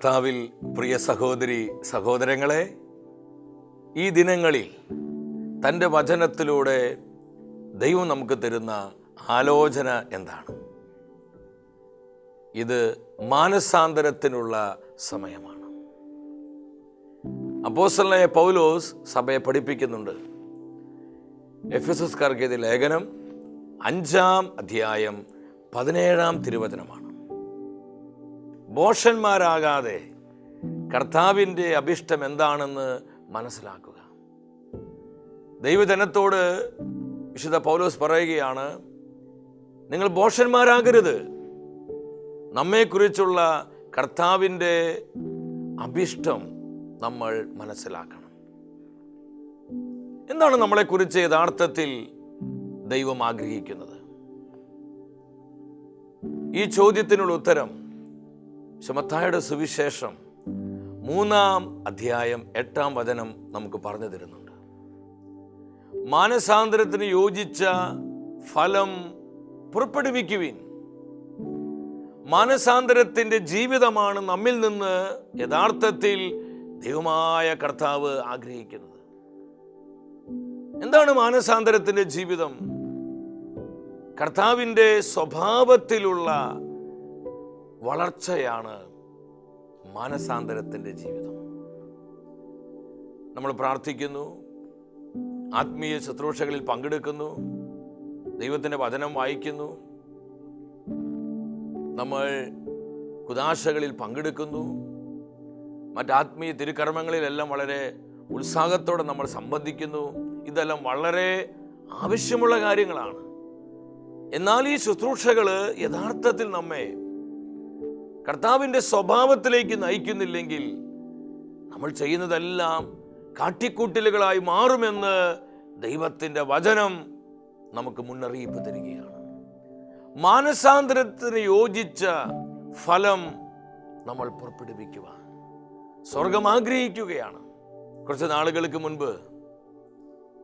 കർത്താവിൽ പ്രിയ സഹോദരി സഹോദരങ്ങളെ ഈ ദിനങ്ങളിൽ തന്റെ വചനത്തിലൂടെ ദൈവം നമുക്ക് തരുന്ന ആലോചന എന്താണ്? ഇത് മാനസാന്തരത്തിനുള്ള സമയമാണ്. അപ്പോസലായ പൗലോസ് സഭയെ പഠിപ്പിക്കുന്നുണ്ട്. എഫ് എസ് എസ്കാർക്ക് ഇത് ലേഖനം അഞ്ചാം അധ്യായം പതിനേഴാം തിരുവചനമാണ്. ബോഷന്മാരാകാതെ കർത്താവിന്റെ അഭിഷ്ടം എന്താണെന്ന് മനസ്സിലാക്കുക. ദൈവജനത്തോട് വിശുദ്ധ പൗലോസ് പറയുകയാണ് നിങ്ങൾ ബോഷന്മാരാകരുത് നമ്മെക്കുറിച്ചുള്ള കർത്താവിന്റെ അഭിഷ്ടം നമ്മൾ മനസ്സിലാക്കണം. എന്താണ് നമ്മളെക്കുറിച്ച് യഥാർത്ഥത്തിൽ ദൈവം ആഗ്രഹിക്കുന്നത്? ഈ ചോദ്യത്തിനുള്ള ഉത്തരം ശമത്തായുടെ സുവിശേഷം മൂന്നാം അധ്യായം എട്ടാം വചനം നമുക്ക് പറഞ്ഞു തരുന്നുണ്ട്. മാനസാന്തരത്തിന് യോജിച്ച ഫലം പുറപ്പെടുവിക്കുവിൻ. മാനസാന്തരത്തിന്റെ ജീവിതമാണ് നമ്മിൽ നിന്ന് യഥാർത്ഥത്തിൽ ദൈവമായ കർത്താവ് ആഗ്രഹിക്കുന്നത്. എന്താണ് മാനസാന്തരത്തിന്റെ ജീവിതം? കർത്താവിന്റെ സ്വഭാവത്തിലുള്ള വളർച്ചയാണ് മാനസാന്തരത്തിന്റെ ജീവിതം. നമ്മൾ പ്രാർത്ഥിക്കുന്നു ആത്മീയ ശുശ്രൂഷകളിൽ പങ്കെടുക്കുന്നു ദൈവത്തിന്റെ വചനം വായിക്കുന്നു നമ്മൾ കുദാശകളിൽ പങ്കെടുക്കുന്നു മറ്റാത്മീയ തിരുക്കർമ്മങ്ങളിലെല്ലാം വളരെ ഉത്സാഹത്തോടെ നമ്മൾ സംബന്ധിക്കുന്നു. ഇതെല്ലാം വളരെ ആവശ്യമുള്ള കാര്യങ്ങളാണ്. എന്നാൽ ഈ ശുശ്രൂഷകൾ യഥാർത്ഥത്തിൽ നമ്മെ കർത്താവിന്റെ സ്വഭാവത്തിലേക്ക് നയിക്കുന്നില്ലെങ്കിൽ നമ്മൾ ചെയ്യുന്നതെല്ലാം കാട്ടിക്കൂട്ടലുകളായി മാറുമെന്ന് ദൈവത്തിന്റെ വചനം നമുക്ക് മുന്നറിയിപ്പ് തരികയാണ്. മാനസാന്തരത്തിന് യോജിച്ച ഫലം നമ്മൾ പുറപ്പെടുവിക്കുവാൻ സ്വർഗം ആഗ്രഹിക്കുകയാണ്. കുറച്ച് നാളുകൾക്ക് മുൻപ്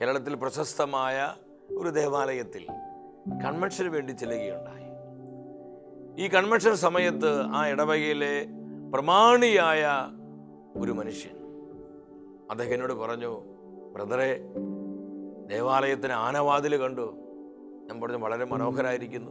കേരളത്തിൽ പ്രശസ്തമായ ഒരു ദേവാലയത്തിൽ കൺവെൻഷന് വേണ്ടി ചെല്ലുകയുണ്ടായി. ഈ കൺവെൻഷൻ സമയത്ത് ആ ഇടവകയിലെ പ്രമാണിയായ ഒരു മനുഷ്യൻ അദ്ദേഹം എന്നോട് പറഞ്ഞു ബ്രദറെ ദേവാലയത്തിന് ആനവാതിൽ കണ്ടു. ഞാൻ പറഞ്ഞു വളരെ മനോഹരായിരിക്കുന്നു.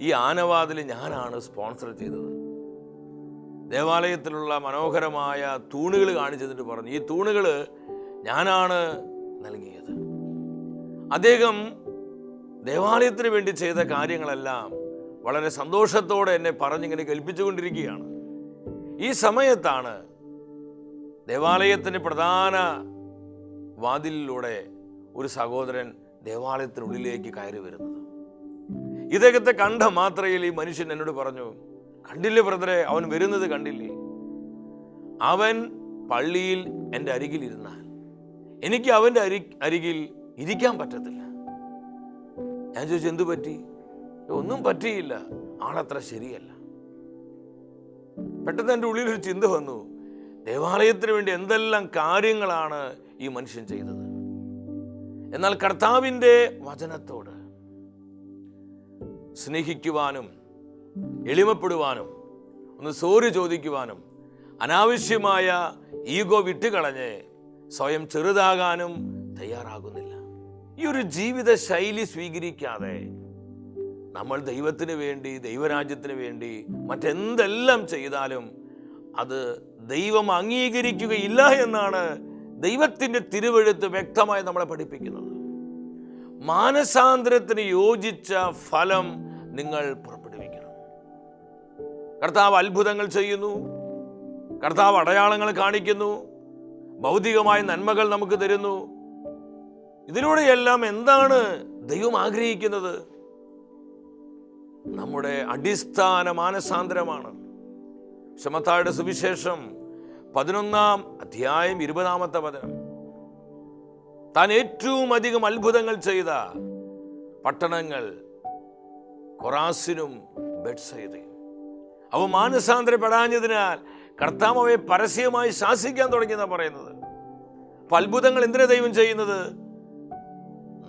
ഈ ആനവാതിൽ ഞാനാണ് സ്പോൺസർ ചെയ്തത്. ദേവാലയത്തിലുള്ള മനോഹരമായ തൂണുകൾ കാണിച്ചെന്നിട്ട് പറഞ്ഞു ഈ തൂണുകൾ ഞാനാണ് നൽകിയത്. അദ്ദേഹം ദേവാലയത്തിന് വേണ്ടി ചെയ്ത കാര്യങ്ങളെല്ലാം വളരെ സന്തോഷത്തോടെ എന്നെ പറഞ്ഞിങ്ങനെ കേൾപ്പിച്ചുകൊണ്ടിരിക്കുകയാണ്. ഈ സമയത്താണ് ദേവാലയത്തിന്റെ പ്രധാന വാതിലിലൂടെ ഒരു സഹോദരൻ ദേവാലയത്തിനുള്ളിലേക്ക് കയറി വരുന്നത്. ഇദ്ദേഹത്തെ കണ്ട മാത്രയിൽ ഈ മനുഷ്യൻ എന്നോട് പറഞ്ഞു കണ്ടില്ലേ ബ്രദറെ അവൻ വരുന്നത് കണ്ടില്ലേ? അവൻ പള്ളിയിൽ എന്റെ അരികിൽ ഇരുന്നാൽ എനിക്ക് അവന്റെ അരി അരികിൽ ഇരിക്കാൻ പറ്റത്തില്ല. ഞാൻ ചോദിച്ചു എന്തു പറ്റി? ഒന്നും പറ്റിയില്ല. ആളത്ര ശരിയല്ല. പെട്ടെന്ന് എന്റെ ഉള്ളിൽ ഒരു ചിന്ത വന്നു. ദേവാലയത്തിന് വേണ്ടി എന്തെല്ലാം കാര്യങ്ങളാണ് ഈ മനുഷ്യൻ ചെയ്തത്? എന്നാൽ കർത്താവിന്റെ വചനത്തോട് സ്നേഹിക്കുവാനും എളിമപ്പെടുവാനും ഒന്ന് സോറി ചോദിക്കുവാനും അനാവശ്യമായ ഈഗോ വിട്ടുകളഞ്ഞ് സ്വയം ചെറുതാകാനും തയ്യാറാകുന്നില്ല. ഈ ഒരു ജീവിത ശൈലി സ്വീകരിക്കാതെ നമ്മൾ ദൈവത്തിന് വേണ്ടി ദൈവരാജ്യത്തിന് വേണ്ടി മറ്റെന്തെല്ലാം ചെയ്താലും അത് ദൈവം അംഗീകരിക്കുകയില്ല എന്നാണ് ദൈവത്തിന്റെ തിരുവഴുത്ത് വ്യക്തമായി നമ്മളെ പഠിപ്പിക്കുന്നത്. മാനസാന്തരത്തിന് യോജിച്ച ഫലം നിങ്ങൾ പുറപ്പെടുവിക്കണം. കർത്താവ് അത്ഭുതങ്ങൾ ചെയ്യുന്നു. കർത്താവ് അടയാളങ്ങൾ കാണിക്കുന്നു. ഭൗതികമായ നന്മകൾ നമുക്ക് തരുന്നു. ഇതിലൂടെയെല്ലാം എന്താണ് ദൈവം ആഗ്രഹിക്കുന്നത്? നമ്മുടെ അടിസ്ഥാന മാനസാന്തരമാണ്. ശമത്തായുടെ സുവിശേഷം പതിനൊന്നാം അധ്യായം ഇരുപതാമത്തെ വചനം. താൻ ഏറ്റവും അധികം അത്ഭുതങ്ങൾ ചെയ്ത പട്ടണങ്ങൾ കൊറാസിനും ബെഡ്സൈദയും അവ മാനസാന്തരപ്പെടാഞ്ഞതിനാൽ കർത്താവ് അവയെ പരസ്യമായി ശാസിക്കാൻ തുടങ്ങിയെന്നാണ് പറയുന്നത്. അപ്പൊ അത്ഭുതങ്ങൾ എന്തിനാ ദൈവം ചെയ്യുന്നത്?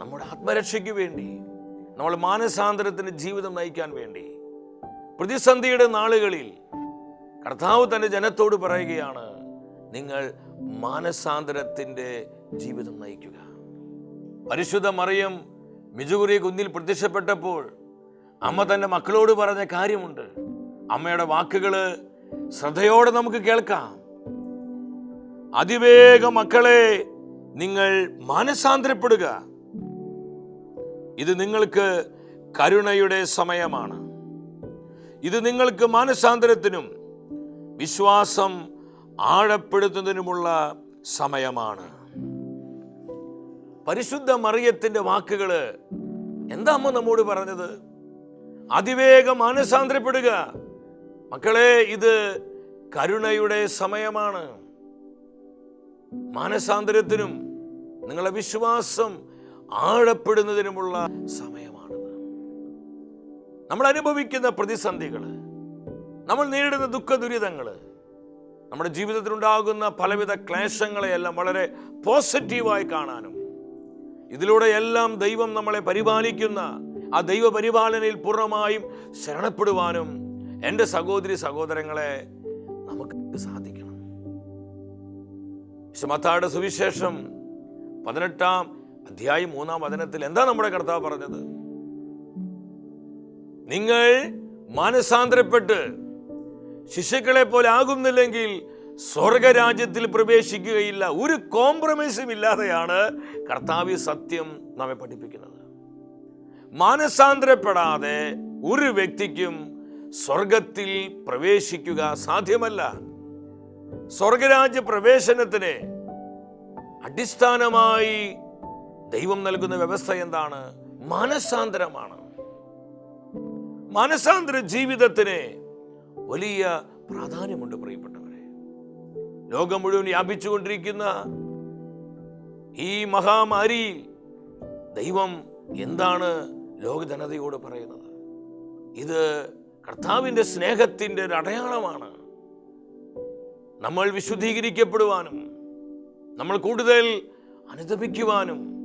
നമ്മുടെ ആത്മരക്ഷയ്ക്ക് വേണ്ടി. നമ്മൾ മാനസാന്തരത്തിന് ജീവിതം നയിക്കാൻ വേണ്ടി പ്രതിസന്ധിയുടെ നാളുകളിൽ കർത്താവ് തന്റെ ജനത്തോട് പറയുകയാണ് നിങ്ങൾ മാനസാന്തരത്തിന്റെ ജീവിതം നയിക്കുക. പരിശുദ്ധ മറിയം മിജുകുറി കുന്നിൽ പ്രത്യക്ഷപ്പെട്ടപ്പോൾ അമ്മ തന്റെ മക്കളോട് പറഞ്ഞ കാര്യമുണ്ട്. അമ്മയുടെ വാക്കുകൾ ശ്രദ്ധയോടെ നമുക്ക് കേൾക്കാം. അതിവേഗം മക്കളെ നിങ്ങൾ മാനസാന്തരപ്പെടുക. ഇത് നിങ്ങൾക്ക് കരുണയുടെ സമയമാണ്. ഇത് നിങ്ങൾക്ക് മാനസാന്തരത്തിനും വിശ്വാസം ആഴപ്പെടുത്തുന്നതിനുമുള്ള സമയമാണ്. പരിശുദ്ധ മറിയത്തിന്റെ വാക്കുകൾ എന്താ അമ്മ നമ്മോട് പറഞ്ഞത്? അതിവേഗം മാനസാന്തരപ്പെടുക. മക്കളെ ഇത് കരുണയുടെ സമയമാണ്. മാനസാന്തരത്തിനും നിങ്ങളുടെ വിശ്വാസം ആഴപ്പെടുന്നതിനുമുള്ള സമയമാണ് നമ്മൾ അനുഭവിക്കുന്ന പ്രതിസന്ധികൾ നമ്മൾ നേരിടുന്ന ദുഃഖ ദുരിതങ്ങൾ നമ്മുടെ ജീവിതത്തിലുണ്ടാകുന്ന പലവിധ ക്ലേശങ്ങളെയെല്ലാം വളരെ പോസിറ്റീവായി കാണാനും ഇതിലൂടെ എല്ലാം ദൈവം നമ്മളെ പരിപാലിക്കുന്ന ആ ദൈവ പരിപാലനയിൽ പൂർണമായും ശരണപ്പെടുവാനും എന്റെ സഹോദരി സഹോദരങ്ങളെ നമുക്ക് സാധിക്കണം. വിശ്വമത്തായുടെ സുവിശേഷം പതിനെട്ടാം അധ്യായം മൂന്നാം വചനത്തിൽ എന്താ നമ്മുടെ കർത്താവ് പറഞ്ഞത്? നിങ്ങൾ മാനസാന്തരപ്പെട്ട് ശിശുക്കളെ പോലെ ആകുന്നില്ലെങ്കിൽ സ്വർഗരാജ്യത്തിൽ പ്രവേശിക്കുകയില്ല. ഒരു കോംപ്രമൈസും ഇല്ലാതെയാണ് കർത്താവ് സത്യം നമ്മെ പഠിപ്പിക്കുന്നത്. മാനസാന്തരപ്പെടാതെ ഒരു വ്യക്തിക്കും സ്വർഗത്തിൽ പ്രവേശിക്കുക സാധ്യമല്ല. സ്വർഗരാജ്യ പ്രവേശനത്തിന് അടിസ്ഥാനമായി ദൈവം നൽകുന്ന വ്യവസ്ഥ എന്താണ്? മനസാന്തരമാണ്. മാനസാന്തര ജീവിതത്തിന് വലിയ പ്രാധാന്യമുണ്ട് പ്രിയപ്പെട്ടവരെ. ലോകം മുഴുവൻ വ്യാപിച്ചുകൊണ്ടിരിക്കുന്ന ഈ മഹാമാരി ദൈവം എന്താണ് ലോക ജനതയോട് പറയുന്നത്? ഇത് കർത്താവിന്റെ സ്നേഹത്തിന്റെ ഒരു അടയാളമാണ്. നമ്മൾ വിശുദ്ധീകരിക്കപ്പെടുവാനും നമ്മൾ കൂടുതൽ അനുദപിക്കുവാനും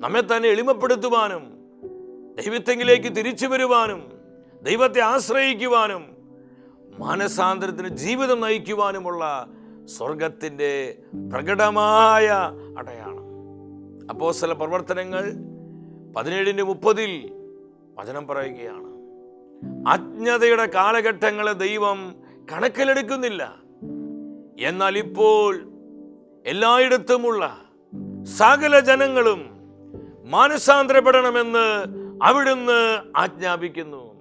നമ്മെ തന്നെ എളിമപ്പെടുത്തുവാനും ദൈവത്തെങ്കിലേക്ക് തിരിച്ചു വരുവാനും ദൈവത്തെ ആശ്രയിക്കുവാനും മാനസാന്തരത്തിന് ജീവിതം നയിക്കുവാനുമുള്ള സ്വർഗത്തിന്റെ പ്രകടമായ അടയാളം. ചില പ്രവർത്തനങ്ങൾ പതിനേഴിന്റെ മുപ്പതിൽ വചനം പറയുകയാണ്. അജ്ഞതയുടെ കാലഘട്ടങ്ങളെ ദൈവം കണക്കിലെടുക്കുന്നില്ല. എന്നാൽ ഇപ്പോൾ എല്ലായിടത്തുമുള്ള സകല ജനങ്ങളും മാനസാന്തരപ്പെടണമെന്ന് അവിടുന്ന് ആജ്ഞാപിക്കുന്നു.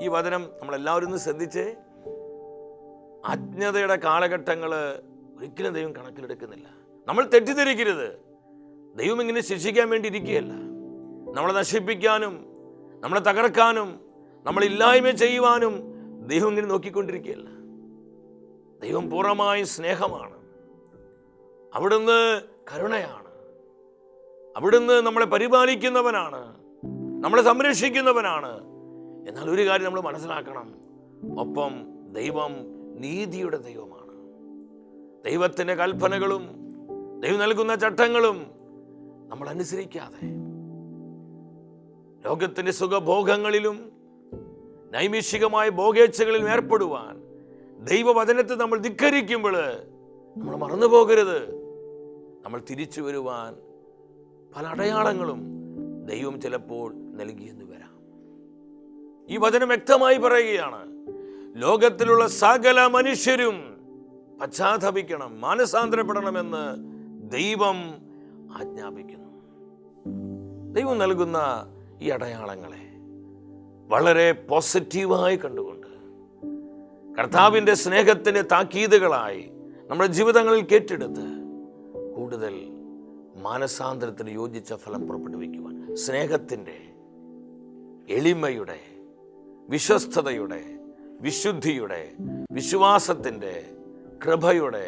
ഈ വചനം നമ്മളെല്ലാവരും ഒന്ന് ശ്രദ്ധിച്ചേ. അജ്ഞതയുടെ കാലഘട്ടങ്ങൾ ഒരിക്കലും ദൈവം കണക്കിലെടുക്കുന്നില്ല. നമ്മൾ തെറ്റിദ്ധരിക്കരുത്. ദൈവം ഇങ്ങനെ ശിക്ഷിക്കാൻ വേണ്ടി ഇരിക്കുകയല്ല. നമ്മളെ നശിപ്പിക്കാനും നമ്മളെ തകർക്കാനും നമ്മളില്ലായ്മ ചെയ്യുവാനും ദൈവം ഇങ്ങനെ നോക്കിക്കൊണ്ടിരിക്കുകയല്ല. ദൈവം പൂർണമായും സ്നേഹമാണ്. അവിടുന്ന് കരുണയാണ്. അവിടുന്ന് നമ്മളെ പരിപാലിക്കുന്നവനാണ് നമ്മളെ സംരക്ഷിക്കുന്നവനാണ്. എന്നാൽ ഒരു കാര്യം നമ്മൾ മനസ്സിലാക്കണം. ഒപ്പം ദൈവം നീതിയുടെ ദൈവമാണ്. ദൈവത്തിന്റെ കൽപ്പനകളും ദൈവം നൽകുന്ന ചട്ടങ്ങളും നമ്മൾ അനുസരിക്കാതെ ലോകത്തിന്റെ സുഖഭോഗങ്ങളിലും നൈമിഷികമായ ഭോഗേച്ഛകളിലും ഏർപ്പെടുവാൻ ദൈവവചനത്തെ നമ്മൾ ധിക്കരിക്കുമ്പോൾ നമ്മൾ മറന്നു പോകരുത് നമ്മൾ തിരിച്ചു വരുവാൻ പല അടയാളങ്ങളും ദൈവം ചിലപ്പോൾ നൽകിയെന്ന് വരാം. ഈ വചനം വ്യക്തമായി പറയുകയാണ് ലോകത്തിലുള്ള സകല മനുഷ്യരും പശ്ചാത്തപിക്കണം മാനസാന്തരപ്പെടണമെന്ന് ദൈവം ആജ്ഞാപിക്കുന്നു. ദൈവം നൽകുന്ന ഈ അടയാളങ്ങളെ വളരെ പോസിറ്റീവായി കണ്ടുകൊണ്ട് കർത്താവിന്റെ സ്നേഹത്തിന്റെ താക്കീതുകളായി നമ്മുടെ ജീവിതങ്ങളിൽ കേട്ടെടുത്ത് കൂടുതൽ മാനസാന്തരത്തിന് യോജിച്ച ഫലം പുറപ്പെടുവിക്കുവാൻ സ്നേഹത്തിന്റെ എളിമയുടെ വിശ്വസ്തതയുടെ വിശുദ്ധിയുടെ വിശ്വാസത്തിന്റെ കൃപയുടെ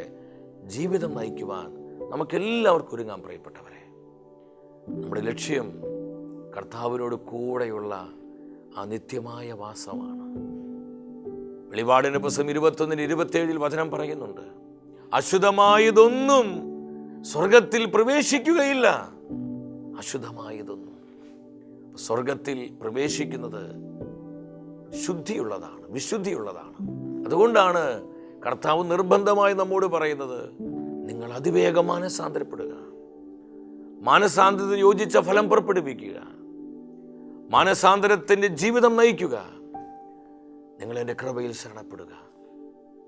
ജീവിതം നയിക്കുവാൻ നമുക്കെല്ലാവർക്കും ഒരുങ്ങാൻ പ്രിയപ്പെട്ടവരെ നമ്മുടെ ലക്ഷ്യം കർത്താവിനോട് കൂടെയുള്ള ആ നിത്യമായ വാസമാണ്. വെളിപാടിന് പുസ്തകം ഇരുപത്തൊന്നിന് ഇരുപത്തേഴിൽ വചനം പറയുന്നുണ്ട് അശുദ്ധമായതൊന്നും സ്വർഗത്തിൽ പ്രവേശിക്കുകയില്ല. അശുദ്ധമായതൊന്നും. സ്വർഗത്തിൽ പ്രവേശിക്കുന്നത് ശുദ്ധിയുള്ളതാണ് വിശുദ്ധിയുള്ളതാണ്. അതുകൊണ്ടാണ് കർത്താവ് നിർബന്ധമായി നമ്മോട് പറയുന്നത് നിങ്ങൾ അതിവേഗം മാനസാന്തരപ്പെടുക. മാനസാന്തരത്തിന് യോജിച്ച ഫലം പുറപ്പെടുവിക്കുക. മാനസാന്തരത്തിന്റെ ജീവിതം നയിക്കുക. നിങ്ങൾ എന്റെ കൃപയിൽ ശരണപ്പെടുക.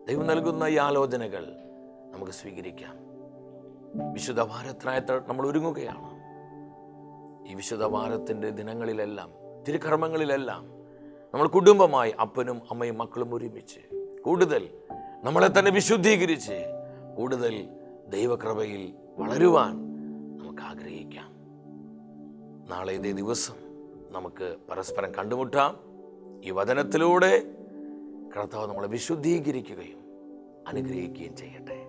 ദൈവം നൽകുന്ന ഈ ആലോചനകൾ നമുക്ക് സ്വീകരിക്കാം. വിശുദ്ധ വാരത്തിനായി നമ്മൾ ഒരുങ്ങുകയാണ്. ഈ വിശുദ്ധ വാരത്തിന്റെ ദിനങ്ങളിലെല്ലാം തിരുക്കർമ്മങ്ങളിലെല്ലാം നമ്മൾ കുടുംബമായി അപ്പനും അമ്മയും മക്കളും ഒരുമിച്ച് കൂടുതൽ നമ്മളെ തന്നെ വിശുദ്ധീകരിച്ച് കൂടുതൽ ദൈവകൃപയിൽ വളരുവാൻ നമുക്ക് ആഗ്രഹിക്കാം. നാളെ ഇതേ ദിവസം നമുക്ക് പരസ്പരം കണ്ടുമുട്ടാം. ഈ വചനത്തിലൂടെ കർത്താവ് നമ്മളെ വിശുദ്ധീകരിക്കുകയും അനുഗ്രഹിക്കുകയും ചെയ്യട്ടെ.